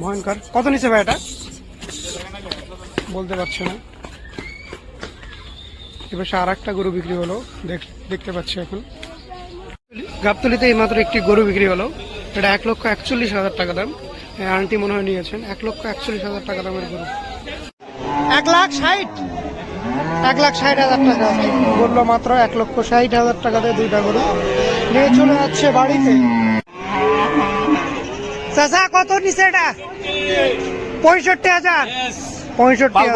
ভয়ঙ্কর কত নিচে ভাই এটা? বলতে পারছে না। এবার সে আর একটা গরু বিক্রি হলো। দেখ- দেখতে পাচ্ছি এখন। গাবতলিতে এইমাত্র একটি গরু বিক্রি হলো। এটা এক লক্ষ একচল্লিশ হাজার টাকা দাম। এই আন্টি মনে হয় নিয়েছেন। এক লক্ষ একচল্লিশ হাজার টাকা দামের গরু। এক লাখ ষাট। এক লাখ ষাট হাজার টাকা বলল মাত্র এক লক্ষ ষাট হাজার টাকা দিয়ে দুইটা গরু। নিয়ে চলে যাচ্ছে বাড়িতে। চাচা কত নিচে এটা? পঁয়ষট্টি হাজার? পঁয়ষট্টি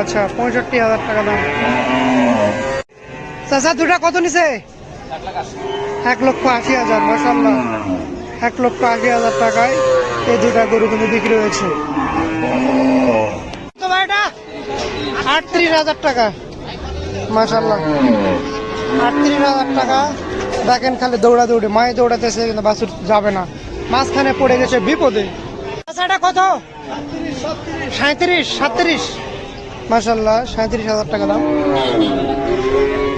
আচ্ছা পঁয়ষট্টি হাজার টাকা দাম। চাচা দুটা কত নিছে? এক লক্ষ আশি হাজার মাসাল্লাহ এক লক্ষ আশি হাজার টাকায় এই দুটা গরু কিন্তু বিক্রি হয়েছে। আটত্রিশ হাজার টাকা মাসাল্লাহ আটত্রিশ হাজার টাকা। দেখেন খালি দৌড়া দৌড়ে মায়ে দৌড়াতেছে কিন্তু বাসুর যাবে না। মাঝখানে পড়ে গেছে বিপদে। আচ্ছা কত? সাঁত্রিশ সাতত্রিশ মাসাল্লাহ সাঁত্রিশ হাজার টাকা দাম।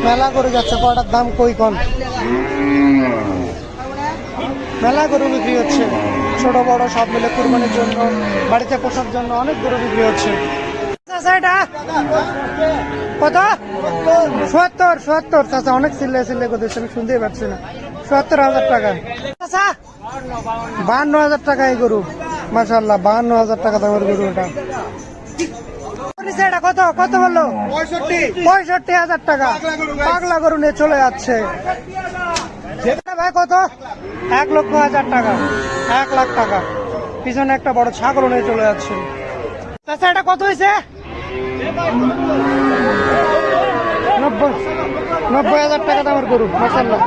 মেলা করে যাচ্ছে কটার দাম কই কন মেলা গরু বিক্রি হচ্ছে। ছোট বড় সব মিলে কুরবানির জন্য বাড়িতে পোষার জন্য অনেক গরু বিক্রি হচ্ছে। চাচা কত? সত্তর সত্তর। চাচা অনেক সিল্লে সিল্লে করতেছে আমি শুনতেই পাচ্ছি না। সত্তর হাজার টাকা। বাহান্ন হাজার টাকা এই গরু। মাসাল্লাহ বাহান্ন হাজার টাকা দামের গরু এটা। এটা কত? কত বলল পঁয়ষট্টি। হাজার টাকা। পাগলা গরু নিয়ে চলে যাচ্ছে। ভাই কত? এক লক্ষ হাজার টাকা। এক লাখ টাকা। পিছনে একটা বড় ছাগল নিয়ে চলে যাচ্ছে। চাচা এটা কত হয়েছে? নব্বই। নব্বই হাজার টাকা দামের গরু মাসাল্লাহ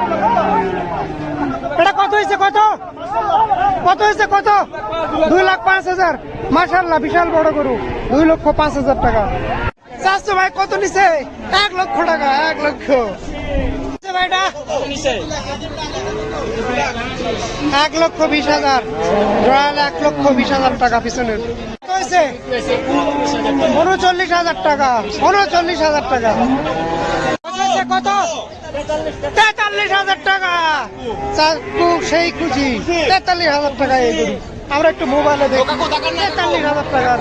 এটা কত হয়েছে কত? কত হয়েছে কত? দুই লাখ পাঁচ হাজার। মাসাল্লাহ বিশাল বড় গরু। দুই লক্ষ পাঁচ হাজার টাকা। চারশো ভাই, কত নিছে? এক লক্ষ টাকা, এক লক্ষ। এক লক্ষ বিশ হাজার। রয়্যাল এক লক্ষ বিশ হাজার টাকা পিছনের হয়েছে? উনচল্লিশ হাজার টাকা, উনচল্লিশ হাজার টাকা। কত তেতাল্লিশ হাজার টাকা। সেই খুশি। তেতাল্লিশ হাজার টাকা এই গরু। আমরা একটু মোবাইলে দেখি। তেতাল্লিশ হাজার টাকা।